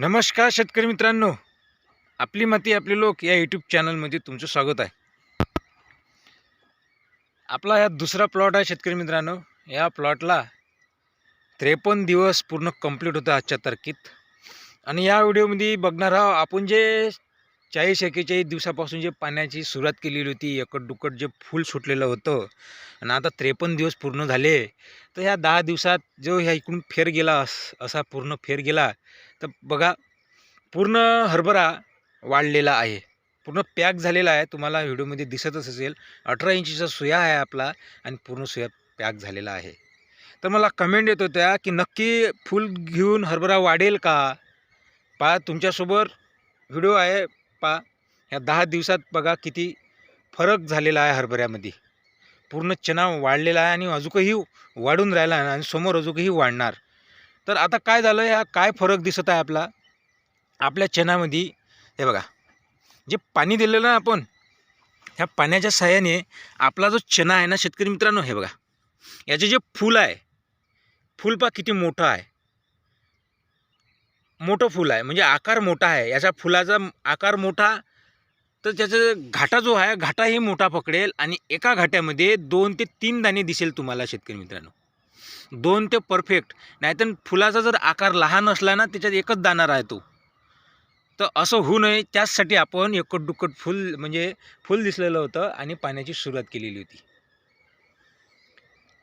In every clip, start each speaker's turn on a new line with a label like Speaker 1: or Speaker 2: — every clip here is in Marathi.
Speaker 1: नमस्कार शेतकरी मित्रांनो. आपली माती आपले लोक या यूट्यूब चॅनलमध्ये तुमचं स्वागत आहे. आपला हा दुसरा प्लॉट आहे शेतकरी मित्रांनो. या प्लॉटला त्रेपन्न दिवस पूर्ण कंप्लीट होतं आजच्या तारखेत. आणि या व्हिडिओमध्ये बघणार आहोत आपण जे चाळीस एकेचाळीस दिवसापासून जे पाण्याची सुरुवात केलेली होती एकट दुकट जे फूल सुटलेलं होतं आणि आता त्रेपन्न दिवस पूर्ण झाले तर ह्या दहा दिवसात जो ह्या इकडून फेर गेला अस- असा पूर्ण फेर गेला तर बघा पूर्ण हरभरा वाढलेला आहे. पूर्ण पॅक झालेला आहे तुम्हाला व्हिडिओमध्ये दिसतच असेल. अठरा इंचीचा सुया आहे आपला आणि पूर्ण सुया पॅक झालेला आहे. तर मला कमेंट येत होत्या की नक्की फुल घेऊन हरभरा वाढेल का? पा तुमच्यासोबत व्हिडिओ आहे. पहा ह्या दहा दिवसात बघा किती फरक झालेला आहे हरभऱ्यामध्ये. पूर्ण चना वाढलेला आहे आणि अजूकही वाढून राहिला आहे आणि समोर अजूकही वाढणार. तर आता काय झालं ह्या काय फरक दिसत आहे आपला? आपल्या चनामध्ये हे बघा जे पाणी दिलेलं ना आपण ह्या पाण्याच्या साह्याने आपला जो चना आहे ना शेतकरी मित्रांनो हे बघा याचे जे फूल आहे फूल पा किती मोठं आहे. मोठं फूल आहे. म्हणजे आकार मोठा आहे. याच्या फुलाचा आकार मोठा तर त्याचा घाटा जो आहे घाटाही मोठा पकडेल आणि एका घाट्यामध्ये दोन ते तीन दाणे दिसेल तुम्हाला शेतकरी मित्रांनो. दोन ते परफेक्ट. नाहीतर फुलाचा जर आकार लहान असला ना त्याच्यात एकच दाणा राहतो. तर असं होऊ नये. त्याचसाठी आपण एकट दुक्कट फुल म्हणजे फुल दिसलेलं होतं आणि पाण्याची सुरुवात केलेली होती.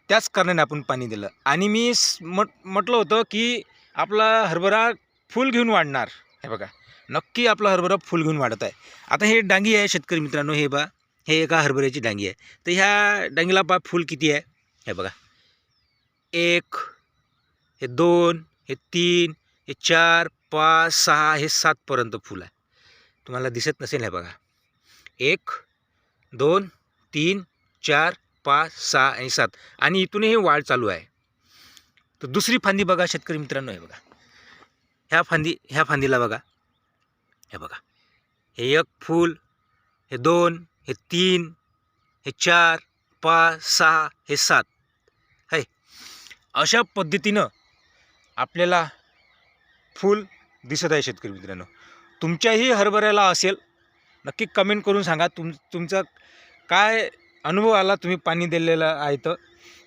Speaker 1: त्याच कारणाने आपण पाणी दिलं. आणि मी स- म्हटलं होतं की आपला हरभरा फुल घेऊन वाढणार. हे बघा नक्की आपला हरभरा फुल घेऊन वाढत आहे. आता हे डांगी आहे शेतकरी मित्रांनो हे बा हे एका हरभऱ्याची डांगी आहे. तर ह्या डांगीला पा फुल किती आहे? हे बघा एक हे दोन हे तीन हे चार पाच सहा हे सातपर्यंत फुल आहे. तुम्हाला दिसत नसेल हे बघा. एक दोन तीन चार पाच सहा आणि सात. आणि इथूनही वाढ चालू आहे. तर दुसरी फांदी बघा शेतकरी मित्रांनो हे बघा. ह्या फांदी ह्या फांदीला बघा. हे बघा. हे एक फूल हे दोन हे तीन हे चार पाच सहा हे सात. है. अशा पद्धतीनं आपल्याला फूल दिसत आहे शेतकरी मित्रांनो. तुमच्याही हरभऱ्याला असेल नक्की कमेंट करून सांगा. तुम तुमचा काय अनुभव आला? तुम्ही पाणी दिलेलं आहे तर.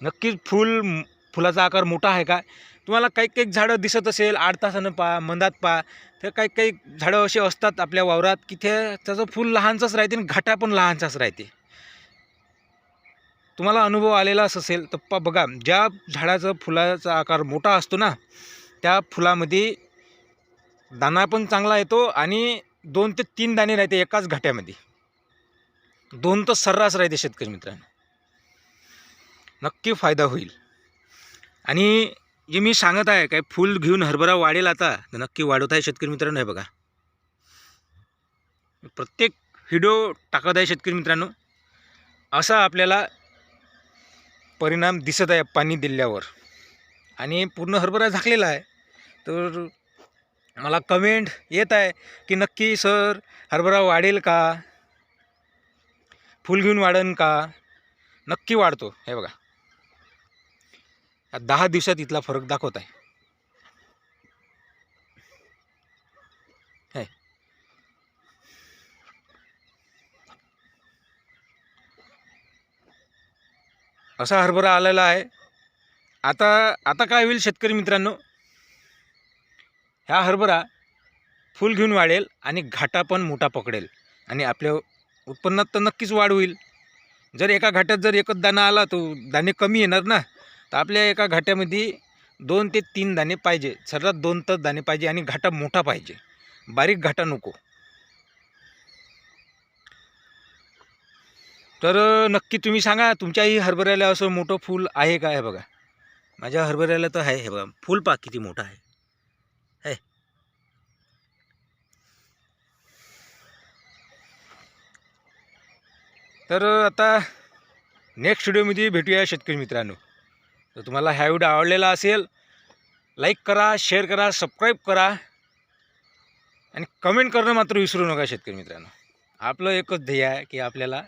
Speaker 1: नक्कीच फूल फुलाचा आकार मोठा आहे का? तुम्हाला काही काही झाडं दिसत असेल आठ तासानं पा मंदात पा तर काही काही झाडं असे असतात आपल्या वावरात की ते त्याचं फूल लहानचंच राहते आणि घाटा पण लहानचाच राहते. तुम्हाला अनुभव आलेलाच असेल तर पा बघा ज्या झाडाचं फुलाचा आकार मोठा असतो ना त्या फुलामध्ये दाणा पण चांगला येतो आणि दोन ते तीन दाणे राहते एकाच घाट्यामध्ये. दोन तर सर्रास राहते शेतकरी मित्रांनो. नक्की फायदा होईल. आणि जे मी सांगत आहे काय फूल घेऊन हरभरा वाढेल आता तर नक्की वाढवत आहे शेतकरी मित्रांनो हे बघा. प्रत्येक व्हिडिओ टाकत आहे शेतकरी मित्रांनो. असा आपल्याला परिणाम दिसत आहे पाणी दिल्यावर. आणि पूर्ण हरभरा झाकलेला आहे. तर मला कमेंट येत आहे की नक्की सर हरभरा वाढेल का? फुल घेऊन वाढन का? नक्की वाढतो हे बघा. दहा दिवसात इथला फरक दाखवत आहे. असा हरभरा आलेला आहे. आता आता काय होईल शेतकरी मित्रांनो? ह्या हरभरा फुल घेऊन वाढेल आणि घाटा पण मोठा पकडेल आणि आपल्या उत्पन्नात तर नक्कीच वाढ होईल. जर एका घाट्यात जर एकच दाणा आला तो दाणे कमी येणार ना? तर आपल्या एका घाट्यामध्ये दोन ते तीन दाणे पाहिजे. सर्वात दोन तर दाणे पाहिजे आणि घाटा मोठा पाहिजे. बारीक घाटा नको. तर नक्की तुम्ही सांगा तुमच्याही हरभऱ्याला असं मोठं फूल आहे का? हे बघा. माझ्या हरभऱ्याला तर आहे हे बघा. फूल पा किती मोठं आहे. है. तर आता नेक्स्ट व्हिडिओमध्ये भेटूया शेतकरी मित्रांनो. तर तुम्हाला हा व्हिडिओ आवडलेला असेल लाईक करा शेअर करा सबस्क्राईब करा. आणि कमेंट करणं मात्र विसरू नका शेतकरी मित्रांनो. आपलं एकच ध्येय आहे की आपल्याला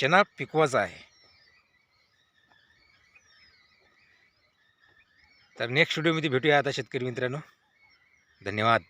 Speaker 1: चना पिकवायचा आहे. तर नेक्स्ट व्हिडिओमध्ये भेटूया आता शेतकरी मित्रांनो. धन्यवाद.